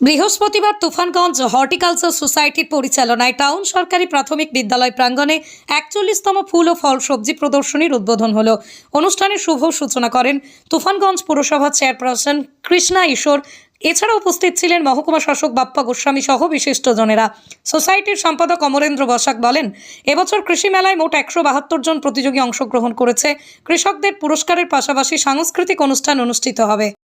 বৃহস্পতিবার তুফানগঞ্জ হর্টিকালচার সোসাইটির পরিচালনায় টাউন সরকারি প্রাথমিক বিদ্যালয় প্রাঙ্গণে একচল্লিশতম ফুল ও ফল সবজি প্রদর্শনীর উদ্বোধন হলো। অনুষ্ঠানের শুভ সূচনা করেন তুফানগঞ্জ পুরসভা চেয়ারপারসন কৃষ্ণা ঈশ্বর। এছাড়া উপস্থিত ছিলেন মহকুমা শাসক বাপ্পা গোস্বামী সহ বিশিষ্টজনেরা। সোসাইটির সম্পাদক অমরেন্দ্র বসাক বলেন, এবছর কৃষি মেলায় মোট একশো বাহাত্তর জন প্রতিযোগী অংশগ্রহণ করেছে। কৃষকদের পুরস্কারের পাশাপাশি সাংস্কৃতিক অনুষ্ঠান অনুষ্ঠিত হবে।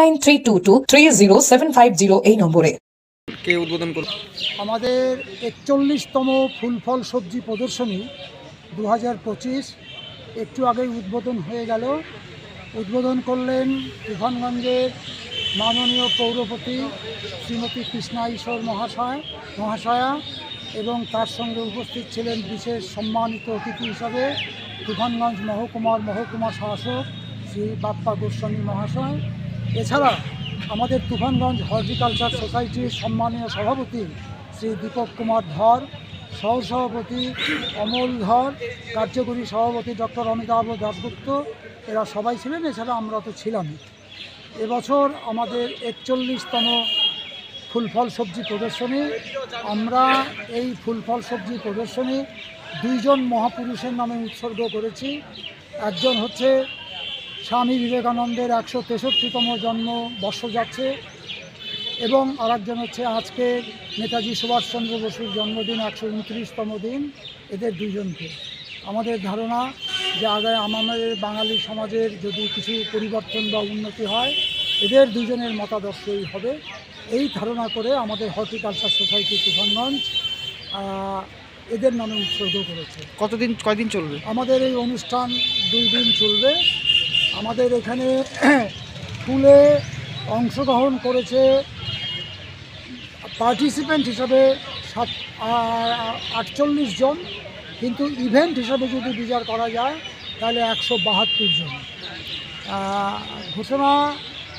nine three two two three zero seven five zero এই নম্বরে। কে উদ্বোধন করল আমাদের একচল্লিশতম ফুল ফল সবজি প্রদর্শনী দু হাজার পঁচিশ একটু আগেই উদ্বোধন হয়ে গেল। উদ্বোধন করলেন তুফানগঞ্জের মাননীয় পৌরপতি শ্রীমতী কৃষ্ণা ঈশ্বর মহাশয় মহাশয়া এবং তার সঙ্গে উপস্থিত ছিলেন বিশেষ সম্মানিত অতিথি হিসাবে তুফানগঞ্জ মহকুমার মহকুমা শাসক শ্রী বাপ্পা গোস্বামী মহাশয় এছাড়া আমাদের তুফানগঞ্জ হর্টিকালচার সোসাইটির সম্মানীয় সভাপতি শ্রী দীপক কুমার ধর সহসভাপতি অমল ধর, কার্যকরী সভাপতি ডক্টর অমিতাভ দাসগুপ্ত এরা সবাই ছিলেন, এছাড়া আমরা তো ছিলামই। এবছর আমাদের একচল্লিশতম ফুল ফল সবজি প্রদর্শনী। আমরা এই ফুল ফল সবজি প্রদর্শনী দুইজন মহাপুরুষের নামে উৎসর্গ করেছি। একজন হচ্ছে স্বামী বিবেকানন্দের একশো তেষট্টিতম জন্ম বর্ষ যাচ্ছে এবং আরেকজন হচ্ছে আজকে নেতাজি সুভাষচন্দ্র বসুর জন্মদিন একশো উনত্রিশতম দিন এদের দুজনকে। আমাদের ধারণা যে আগামী আমাদের বাঙালি সমাজের যদি কিছু পরিবর্তন বা উন্নতি হয় এদের দুজনের মতাদর্শই হবে। এই ধারণা করে আমাদের হর্টিকালচার সোসাইটি তুফানগঞ্জ এদের নামে উৎসর্গ করেছে। কতদিন কয়দিন চলবে? আমাদের এই অনুষ্ঠান দুই দিন চলবে। আমাদের এখানে স্কুলে অংশগ্রহণ করেছে পার্টিসিপেন্ট হিসাবে সাত আটচল্লিশ জন, কিন্তু ইভেন্ট হিসাবে যদি বিচার করা যায়, তাহলে একশো বাহাত্তর জন। ঘোষণা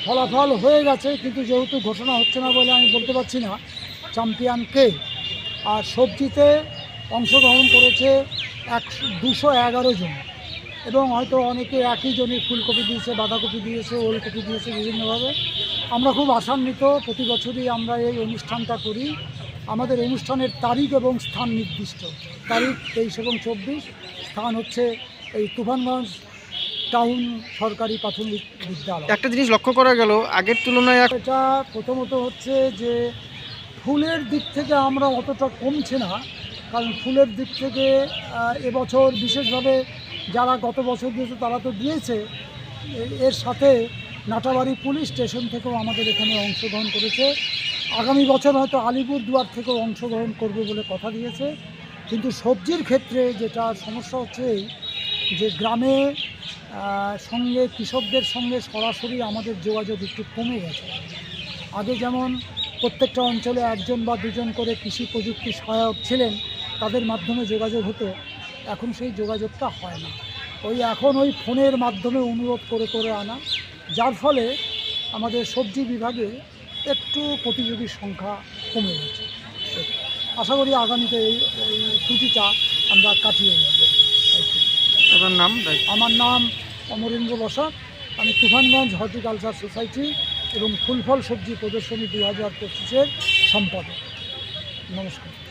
ফলাফল হয়ে গেছে, কিন্তু যেহেতু ঘোষণা হচ্ছে না বলে আমি বলতে পারছি না চ্যাম্পিয়ন কে? আর সবজিতে অংশগ্রহণ করেছে একশো, দুশো এগারো জন। এবং হয়তো অনেকে একই জনই ফুলকপি দিয়েছে বাঁধাকপি দিয়েছে ওলকপি দিয়েছে বিভিন্নভাবে। আমরা খুব আশান্বিত প্রতি বছরই আমরা এই অনুষ্ঠানটা করি। আমাদের অনুষ্ঠানের তারিখ এবং স্থান নির্দিষ্ট। তারিখ তেইশ এবং চব্বিশ। স্থান হচ্ছে এই তুফানগঞ্জ টাউন সরকারি প্রাথমিক বিদ্যালয়। একটা জিনিস লক্ষ্য করা গেল আগের তুলনায় এটা প্রথমত হচ্ছে যে ফুলের দিক থেকে আমরা অতটা কমছে না। কারণ ফুলের দিক থেকে এবছর বিশেষভাবে যারা গত বছর দিয়েছে তারা তো দিয়েছে। এর সাথে নাটাবাড়ি পুলিশ স্টেশন থেকেও আমাদের এখানে অংশগ্রহণ করেছে। আগামী বছর হয়তো আলিপুর দুয়ার থেকেও অংশগ্রহণ করবে বলে কথা দিয়েছে। কিন্তু সবজির ক্ষেত্রে যেটা সমস্যা হচ্ছে যে গ্রামে সঙ্গে কৃষকদের সঙ্গে সরাসরি আমাদের যোগাযোগ একটু কমে গেছে। আগে যেমন প্রত্যেকটা অঞ্চলে একজন বা দুজন করে কৃষি প্রযুক্তি সহায়ক ছিলেন, তাদের মাধ্যমে যোগাযোগ হতো। এখন সেই যোগাযোগটা হয় না। ওই এখন ওই ফোনের মাধ্যমে অনুরোধ করে করে আনা। যার ফলে আমাদের সবজি বিভাগে একটু প্রতিযোগীর সংখ্যা কমে গেছে। আশা করি আগামীতে এই ত্রুটিটা আমরা কাটিয়ে উঠব আপনার নাম? আমার নাম অমরেন্দ্র বসাক। আমি তুফানগঞ্জ হর্টিকালচার সোসাইটি এবং ফুলফল সবজি প্রদর্শনী দু হাজার পঁচিশের সম্পাদক। নমস্কার।